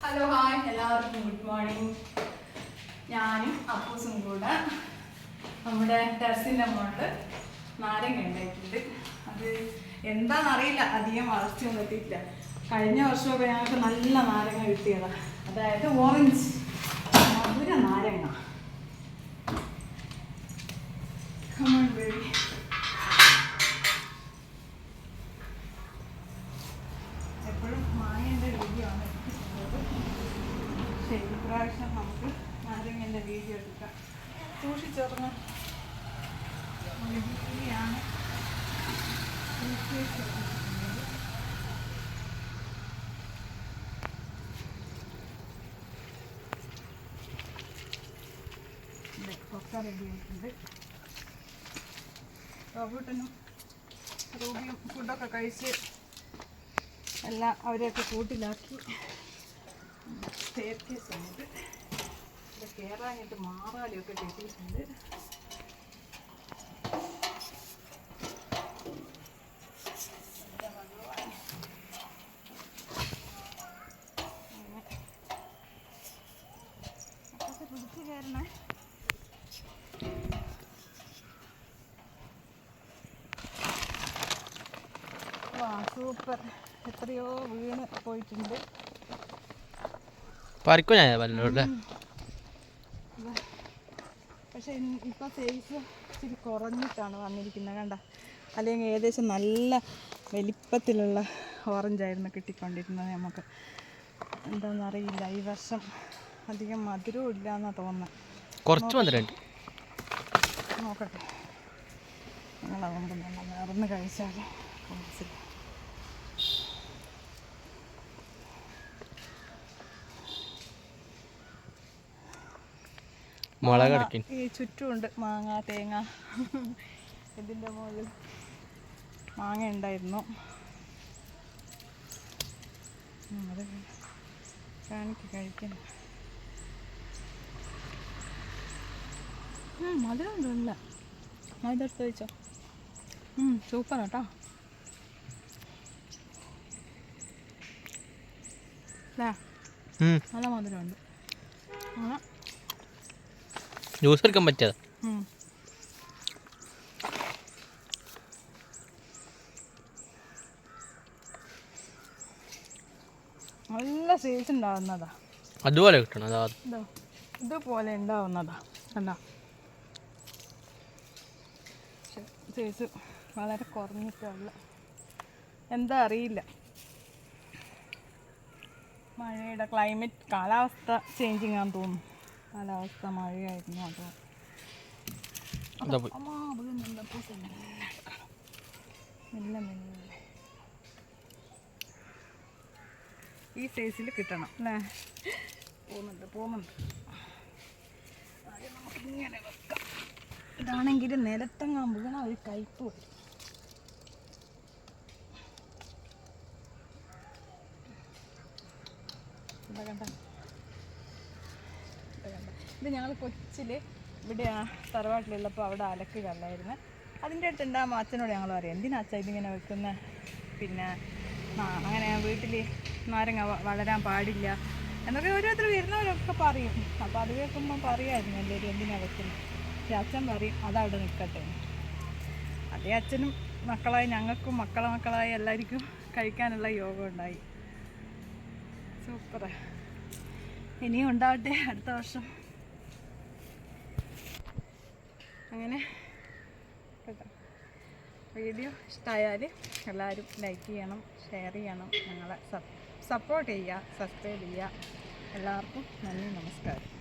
Hello hi എല്ലാവർക്കും good morning ഞാനും അപ്പൂസും കൂടെ നമ്മുടെ ടെറസിന്റെ മുകളിൽ നാരങ്ങ ഉണ്ടായിട്ടുണ്ട്. അത് എന്താണെന്നറിയില്ല അധികം വളർച്ചയൊന്നും എത്തിയിട്ടില്ല. കഴിഞ്ഞ വർഷമൊക്കെ ഞങ്ങൾക്ക് നല്ല നാരങ്ങ കിട്ടിയതാണ് അതായത് ഓറഞ്ച് മധുര നാരങ്ങ. പ്രാവശ്യം നമുക്ക് നാരങ്ങന്റെ വീഡിയോ എടുക്കാം. സൂക്ഷിച്ചുറങ്ങാം വീഡിയോയാണ് ഒക്കെ റെഡി ആയിട്ടുണ്ട്. റോബോട്ടിനും റൂബിയും ഫുഡൊക്കെ കഴിച്ച് എല്ലാം അവരെയൊക്കെ കൂട്ടിലാക്കി. സൂപ്പർ. എത്രയോ വീണ് പോയിട്ടുണ്ട്. പറിക്കും ഞാൻ ഇതാ. പക്ഷെ ഇപ്പൊ സൈസ് ഇച്ചിരി കുറഞ്ഞിട്ടാണ് വന്നിരിക്കുന്നത്. കണ്ട? അല്ലെങ്കിൽ ഏകദേശം നല്ല വലിപ്പത്തിലുള്ള ഓറഞ്ചായിരുന്നു കിട്ടിക്കൊണ്ടിരുന്നത് നമുക്ക്. എന്താണെന്നറിയില്ല ഈ വർഷം അധികം മധുരവും ഇല്ല എന്നാണ് തോന്നുന്നത് കുറച്ച് മധുരമുണ്ട്. നോക്കട്ടെ. ഞങ്ങളാകുമ്പോൾ നല്ല നിറന്ന് കഴിച്ചാൽ മനസ്സിലാവും മുളക് മാങ്ങ അടക്കി ഈ ചുറ്റുമുണ്ട്. മാങ്ങ തേങ്ങ. ഇതിന്റെ മുകളിൽ മാങ്ങ ഉണ്ടായിരുന്നു. അത് കാണിക്ക് കഴിക്കണം മധുരം ഉണ്ടല്ല മധുരം എടുത്ത് കഴിച്ചോ? സൂപ്പർ കേട്ടോ നല്ല മധുരമുണ്ട്. അങ്ങനെ ജ്യൂസ് എടുക്കാൻ പറ്റിയത്. നല്ല സൈസ് ഉണ്ടാവുന്നതാ. അതുപോലെ കിട്ടണം അതാ. ഇതുപോലെ ഉണ്ടാവുന്നതാ കണ്ടോ? സൈസ് വളരെ കുറഞ്ഞിട്ടുള്ള. എന്താ അറിയില്ല. മഴയുടെ ക്ലൈമറ്റ് കാലാവസ്ഥ ചേഞ്ചിങ് ആണെന്ന് തോന്നുന്നു. കാലാവസ്ഥ മഴയായിരുന്നു അതോ. മെല്ലെ മെല്ലെ. ഈ സൈസിൽ കിട്ടണം അല്ലേ? പോകുന്നുണ്ട് പോകുന്നുണ്ട്. ആദ്യം നമുക്ക് ഇങ്ങനെ വെക്കാം. ഇതാണെങ്കിൽ നിലത്തെങ്ങാൻ വീണ ഒരു കയ്പ് വരും. കണ്ട? കണ്ട. ഇത് ഞങ്ങൾ കൊച്ചിൽ ഇവിടെ ആ തറവാട്ടിലുള്ളപ്പോൾ അവിടെ അലക്ക് കല്ലായിരുന്നു. അതിന്റെ അടുത്ത് ഉണ്ടാകുമ്പോൾ അച്ഛനോട് ഞങ്ങൾ പറയും എന്തിനാ അച്ഛൻ ഇതിങ്ങനെ വെക്കുന്ന? പിന്നെ ആ, അങ്ങനെ വീട്ടിൽ നാരങ്ങ വളരാൻ പാടില്ല. എന്നൊക്കെ ഓരോരുത്തർ വരുന്നവരൊക്കെ പറയും. അപ്പോൾ അത് കേൾക്കുമ്പോൾ പറയുമായിരുന്നു എല്ലാവരും എന്തിനാ വെക്കുന്നത് പക്ഷെ അച്ഛൻ പറയും അതവിടെ നിൽക്കട്ടെ. അതേ അച്ഛനും മക്കളായി ഞങ്ങൾക്കും മക്കളെ മക്കളായി എല്ലാവർക്കും കഴിക്കാനുള്ള യോഗം ഉണ്ടായി. സൂപ്പർ ഇനിയും ഉണ്ടാവട്ടെ അടുത്ത വർഷം. അങ്ങനെ. വീഡിയോ ഇഷ്ടമായാൽ എല്ലാവരും ലൈക്ക് ചെയ്യണം ഷെയർ ചെയ്യണം ഞങ്ങളെ സപ്പോർട്ട് ചെയ്യുക സബ്സ്ക്രൈബ് ചെയ്യുക. എല്ലാവർക്കും നന്ദി നമസ്കാരം.